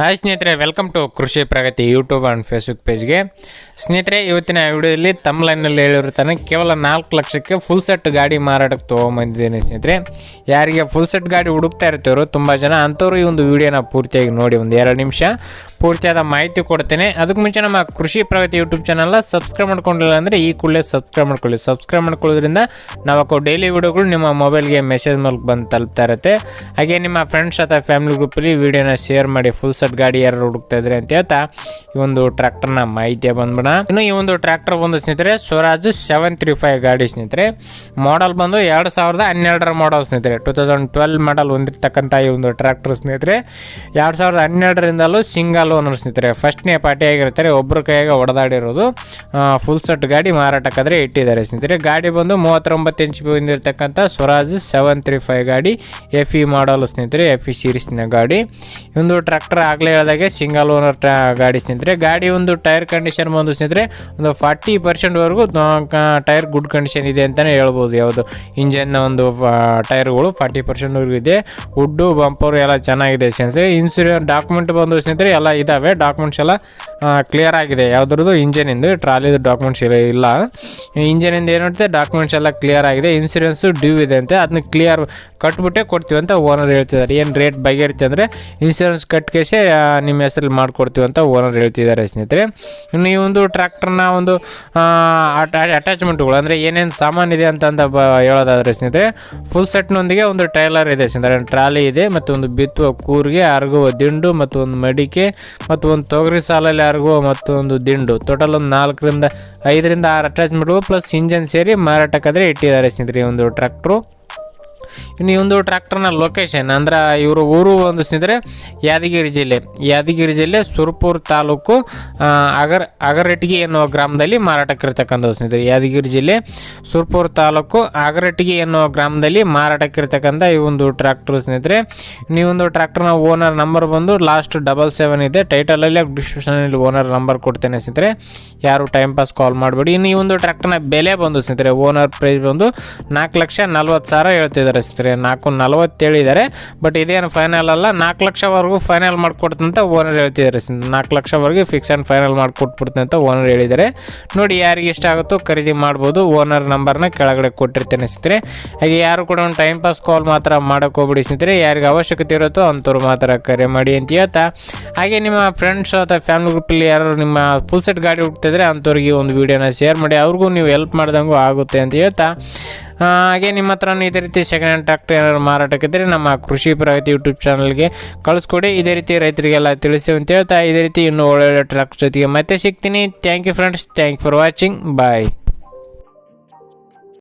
Hi ಸ್ನೇಹಿತರೆ welcome to Krishi Pragati YouTube and Facebook ಪೇಜ್ಗೆ ಸ್ನೇಹಿತರೆ, ಇವತ್ತಿನ ವಿಡಿಯೋದಲ್ಲಿ ತಮ್ಮ ಲೈನಲ್ಲಿ ಹೇಳಿರ್ತಾನೆ ಕೇವಲ ನಾಲ್ಕು ಲಕ್ಷಕ್ಕೆ ಫುಲ್ ಸೆಟ್ ಗಾಡಿ ಮಾರಾಟಕ್ಕೆ ತೊಗೊಂಬಂದಿದ್ದೀನಿ ಸ್ನೇಹಿತರೆ. ಯಾರಿಗೆ ಫುಲ್ ಸೆಟ್ ಗಾಡಿ ಹುಡುಕ್ತಾ ಇರ್ತೀವ್ರು ತುಂಬ ಜನ ಅಂಥವ್ರು ಈ ಒಂದು ವಿಡಿಯೋನ ಪೂರ್ತಿಯಾಗಿ ನೋಡಿ ಒಂದು ಎರಡು ನಿಮಿಷ. ಪೂರ್ತಿಯಾದ ಮಾಹಿತಿ ಕೊಡ್ತೇನೆ. ಅದಕ್ಕೆ ಮುಂಚೆ ನಮ್ಮ ಕೃಷಿ ಪ್ರಗತಿ ಯೂಟ್ಯೂಬ್ ಚಾನಲ್ನ ಸಬ್ಸ್ಕ್ರೈಬ್ ಮಾಡ್ಕೊಂಡಿಲ್ಲ ಅಂದರೆ ಈ ಕೂಡಲೇ ಸಬ್ಸ್ಕ್ರೈಬ್ ಮಾಡ್ಕೊಳ್ಳಿ. ಸಬ್ಸ್ಕ್ರೈಬ್ ಮಾಡ್ಕೊಳ್ಳೋದ್ರಿಂದ ನಾವು ಡೈಲಿ ವಿಡಿಯೋಗಳು ನಿಮ್ಮ ಮೊಬೈಲ್ಗೆ ಮೆಸೇಜ್ ಮೂಲಕ ಬಂದು ತಲುಪ್ತಾ ಇರುತ್ತೆ. ಹಾಗೆ ನಿಮ್ಮ ಫ್ರೆಂಡ್ಸ್ ಅಥವಾ ಫ್ಯಾಮಿಲಿ ಗ್ರೂಪಲ್ಲಿ ವಿಡಿಯೋನ ಶೇರ್ ಮಾಡಿ ಫುಲ್ ಸೆಟ್ ಗಾಡಿ ಯಾರು ಹುಡುಕ್ತಾ ಇದ್ರೆ ಅಂತ ಹೇಳ್ತಾ, ಈ ಒಂದು ಟ್ರ್ಯಾಕ್ಟರ್ನ ಮಾಹಿತಿ ಬಂದ್ಬಿಡ ಇನ್ನು ಈ ಒಂದು ಟ್ರ್ಯಾಕ್ಟರ್ ಬಂದು ಸ್ನೇಹಿತರೆ ಸ್ವರಾಜ್ ಸೆವೆನ್ ತ್ರೀ ಫೈವ್ ಗಾಡಿ ಸ್ನೇಹಿತರೆ. ಮಾಡಲ್ ಬಂದು ಎರಡು ಸಾವಿರದ ಹನ್ನೆರಡರ ಮಾಡಲ್ ಸ್ನೇಹಿತರೆ. ಟೂ ತೌಸಂಡ್ ಟ್ವೆಲ್ ಮಾಡಲ್ ಹೊಂದಿರ್ತಕ್ಕಂಥ ಈ ಒಂದು ಟ್ರ್ಯಾಕ್ಟರ್ ಸ್ನೇಹಿತರೆ. ಎರಡು ಸಾವಿರದ ಹನ್ನೆರಡರಿಂದಲೂ ಸಿಂಗಲ್ ಓನರ್ ಸ್ನೇಹಿತರೆ. ಫಸ್ಟ್ನೇ ಪಾರ್ಟಿ ಆಗಿರ್ತಾರೆ ಒಬ್ಬರ ಕೈಯಾಗ ಹೊಡೆದಾಡಿರೋದು ಫುಲ್ ಸೆಟ್ ಗಾಡಿ ಮಾರಾಟಕ್ಕಾದ್ರೆ ಇಟ್ಟಿದ್ದಾರೆ ಸ್ನೇಹಿತರೆ. ಗಾಡಿ ಬಂದು ಮೂವತ್ತೊಂಬತ್ತು ಇಂಚ್ ಹೊಂದಿರತಕ್ಕಂಥ ಸ್ವರಾಜ್ ಸೆವೆನ್ ತ್ರೀ ಫೈವ್ ಗಾಡಿ ಎಫ್ ಇ ಮಾಡಲ್ ಸ್ನೇಹಿತರೆ ಎಫ್ ಇ ಸೀರೀಸ್ನ ಗಾಡಿ. ಒಂದು ಟ್ರ್ಯಾಕ್ಟರ್ ಆಗಲೇ ಹೇಳಿದಾಗೆ ಸಿಂಗಲ್ ಓನರ್ ಗಾಡಿ ಸ್ನೇಹಿತರೆ. ಗಾಡಿ ಒಂದು ಟೈರ್ ಕಂಡೀಷನ್ ಬಂದು ಸ್ನೇಹಿತರೆ, ಒಂದು ಫಾರ್ಟಿ ಪರ್ಸೆಂಟ್ವರೆಗೂ ಟೈರ್ ಗುಡ್ ಕಂಡೀಷನ್ ಇದೆ ಅಂತಲೇ ಹೇಳ್ಬೋದು. ಯಾವುದು ಇಂಜನ್ನ ಒಂದು ಟೈರ್ಗಳು ಫಾರ್ಟಿ ಪರ್ಸೆಂಟ್ವರೆಗೂ ಇದೆ. ವುಡ್ಡು ಬಂಪರು ಎಲ್ಲ ಚೆನ್ನಾಗಿದೆ ಸ್ನೇಹಿತರೆ. ಇನ್ಸೂರೆನ್ಸ್ ಡಾಕ್ಯುಮೆಂಟ್ ಬಂದು ಸ್ನೇಹಿತರೆ, ಎಲ್ಲ ಇದ್ದಾವೆ ಡಾಕ್ಯುಮೆಂಟ್ಸ್ ಎಲ್ಲ ಕ್ಲಿಯರ್ ಆಗಿದೆ. ಯಾವುದ್ರದ್ದು ಇಂಜನಿಂದು ಟ್ರಾಲಿದು ಡಾಕ್ಯುಮೆಂಟ್ಸ್ ಇಲ್ಲ ಇಂಜನಿಂದ ಏನಿರುತ್ತೆ ಡಾಕ್ಯುಮೆಂಟ್ಸ್ ಎಲ್ಲ ಕ್ಲಿಯರ್ ಆಗಿದೆ. ಇನ್ಸೂರೆನ್ಸು ಡ್ಯೂ ಇದೆ ಅಂತೆ. ಅದನ್ನ ಕ್ಲಿಯರ್ ಕಟ್ಬಿಟ್ಟೆ ಕೊಡ್ತೀವಿ ಅಂತ ಓನರ್ ಹೇಳ್ತಿದ್ದಾರೆ. ಏನು ರೇಟ್ ಬಗೆಹರಿತೆ ಅಂದರೆ ಇನ್ಶೂರೆನ್ಸ್ ಕಟ್ಕೇಸೆ ನಿಮ್ಮ ಹೆಸರಲ್ಲಿ ಮಾಡಿಕೊಡ್ತೀವಿ ಅಂತ ಓನರ್ ಹೇಳ್ತಿದ್ದಾರೆ ಸ್ನೇಹಿತರೆ. ಇನ್ನು ಈ ಒಂದು ಟ್ರ್ಯಾಕ್ಟರ್ನ ಒಂದು ಅಟ್ಯಾಚ್ಮೆಂಟ್ಗಳು ಅಂದರೆ ಏನೇನು ಸಾಮಾನು ಇದೆ ಅಂತ ಅಂತ ಹೇಳೋದಾದ್ರೆ ಸ್ನೇಹಿತರೆ ಫುಲ್ ಸೆಟ್ನೊಂದಿಗೆ ಒಂದು ಟ್ರೈಲರ್ ಇದೆ ಸ್ನೇಹಿತರೆ. ಟ್ರಾಲಿ ಇದೆ ಮತ್ತು ಒಂದು ಬಿತ್ತುವ ಕೂರಿಗೆ ಅರಗುವ ದಿಂಡು ಮತ್ತು ಒಂದು ಮಡಿಕೆ ಮತ್ತು ಒಂದು ತೊಗರಿ ಸಾಲಲ್ಲಿ ಅರಗುವ ಮತ್ತು ಒಂದು ದಿಂಡು. ಟೋಟಲ್ ಒಂದು ನಾಲ್ಕರಿಂದ ಐದರಿಂದ ಆರು ಅಟ್ಯಾಚ್ಮೆಂಟ್ಗಳು ಪ್ಲಸ್ ಇಂಜನ್ ಸೇರಿ ಮಾರಾಟಕ್ಕಾದರೆ ಇಟ್ಟಿದ್ದಾರೆ ಸ್ನೇಹಿತರೆ ಈ ಒಂದು ಟ್ರ್ಯಾಕ್ಟ್ರು ಇನ್ನು ಒಂದು ಟ್ರ್ಯಾಕ್ಟರ್ನ ಲೊಕೇಶನ್ ಅಂದ್ರೆ ಇವರು ಊರು ಒಂದು ಸ್ನೇಹಿತರೆ ಯಾದಗಿರಿ ಜಿಲ್ಲೆ. ಯಾದಗಿರಿ ಜಿಲ್ಲೆ ಸುರ್ಪುರ್ ತಾಲೂಕು ಅಗರ್, ಅಗರಟ್ಟಿಗೆ ಎನ್ನುವ ಗ್ರಾಮದಲ್ಲಿ ಮಾರಾಟಕ್ಕಿರ್ತಕ್ಕಂಥ ಸ್ನೇಹಿತರೆ ಯಾದಗಿರಿ ಜಿಲ್ಲೆ, ಸುರ್ಪುರ್ ತಾಲೂಕು, ಅಗರಟ್ಟಿಗೆ ಎನ್ನುವ ಗ್ರಾಮದಲ್ಲಿ ಮಾರಾಟಕ್ಕಿರ್ತಕ್ಕಂಥ ಈ ಒಂದು ಟ್ರ್ಯಾಕ್ಟರ್ ಸ್ನೇಹಿತರೆ ನೀವು ಒಂದು ಟ್ರ್ಯಾಕ್ಟರ್ನ ಓನರ್ ನಂಬರ್ ಬಂದು ಲಾಸ್ಟ್ ಡಬಲ್ ಸೆವೆನ್ ಇದೆ. ಟೈಟಲಲ್ಲಿ ಡಿಸ್ಕ್ರಿಪ್ಷನಲ್ಲಿ ಓನರ್ ನಂಬರ್ ಕೊಡ್ತೇನೆ ಸ್ನೇಹಿತರೆ ಯಾರು ಟೈಮ್ ಪಾಸ್ ಕಾಲ್ ಮಾಡಬೇಡಿ. ಇನ್ನು ಈ ಒಂದು ಟ್ರ್ಯಾಕ್ಟರ್ನ ಬೆಲೆ ಬಂದು ಸ್ನೇಹಿತರೆ ಓನರ್ ಪ್ರೈಸ್ ಬಂದು ನಾಲ್ಕು ಲಕ್ಷ ನಲ್ವತ್ತು ಸಾವಿರ ಹೇಳ್ತಿದ್ದಾರೆ ಸ್ನೇಹಿತರೆ ನಾಲ್ಕು ನಲ್ವತ್ತು ಹೇಳಿದ್ದಾರೆ ಬಟ್ ಇದೇನು ಫೈನಲ್ ಅಲ್ಲ. ನಾಲ್ಕು ಲಕ್ಷವರೆಗೂ ಫೈನಲ್ ಮಾಡಿಕೊಡ್ತಂತ ಓನರ್ ಹೇಳ್ತಿದ್ದಾರೆ ಸ್ನೇಹಿತರೆ. ನಾಲ್ಕು ಲಕ್ಷವರೆಗೆ ಫಿಕ್ಸ್ ಆ್ಯಂಡ್ ಫೈನಲ್ ಅಂತ ಓನರ್ ಹೇಳಿದ್ದಾರೆ. ನೋಡಿ ಯಾರಿಗೆ ಇಷ್ಟ ಆಗುತ್ತೋ ಖರೀದಿ ಮಾಡ್ಬೋದು. ಓನರ್ ನಂಬರ್ನ ಕೆಳಗಡೆ ಕೊಟ್ಟಿರ್ತೇನೆ ಸ್ನೇಹಿತರೆ. ಹಾಗೆ ಯಾರು ಕೂಡ ಒಂದು ಟೈಮ್ ಪಾಸ್ ಕಾಲ್ ಮಾತ್ರ ಮಾಡೋಕೆ ಹೋಗ್ಬಿಡಿ ಸ್ನೇಹಿತರೆ. ಯಾರಿಗೆ ಅವಶ್ಯಕತೆ ಇರುತ್ತೋ ಅಂಥವ್ರು ಮಾತ್ರ ಕರೆ ಮಾಡಿ ಅಂತ ಹೇಳ್ತಾ. ಹಾಗೆ ನಿಮ್ಮ ಫ್ರೆಂಡ್ಸ್ ಅಥವಾ ಫ್ಯಾಮಿಲಿ ಗ್ರೂಪಲ್ಲಿ ಯಾರು ನಿಮ್ಮ ಫುಲ್ ಸೆಟ್ ಗಾಡಿ ಹುಡ್ತಿದ್ರೆ ಅಂಥವ್ರಿಗೆ ಒಂದು ವೀಡಿಯೋನ ಶೇರ್ ಮಾಡಿ. ಅವ್ರಿಗೂ ನೀವು ಹೆಲ್ಪ್ ಮಾಡ್ದಂಗೂ ಆಗುತ್ತೆ ಅಂತ ಹೇಳ್ತಾ. ಹಾಗೆ ನಿಮ್ಮ ಹತ್ರ ಇದೇ ರೀತಿ ಸೆಕೆಂಡ್ ಹ್ಯಾಂಡ್ ಟ್ರ್ಯಾಕ್ಟರ್ ಏನಾದ್ರು ಮಾರಾಟಕ್ಕಿದ್ರೆ ನಮ್ಮ ಕೃಷಿ ಪ್ರಗತಿ ಯೂಟ್ಯೂಬ್ ಚಾನಲ್ಗೆ ಕಳಿಸ್ಕೊಡಿ. ಇದೇ ರೀತಿ ರೈತರಿಗೆಲ್ಲ ತಿಳಿಸಿ ಅಂತ ಹೇಳ್ತಾ ಇದೇ ರೀತಿ ಇನ್ನೂ ಒಳ್ಳೊಳ್ಳೆ ಟ್ರ್ಯಾಕ್ಟರ್ ಜೊತೆಗೆ ಮತ್ತೆ ಸಿಗ್ತೀನಿ. Thank you friends thank for watching bye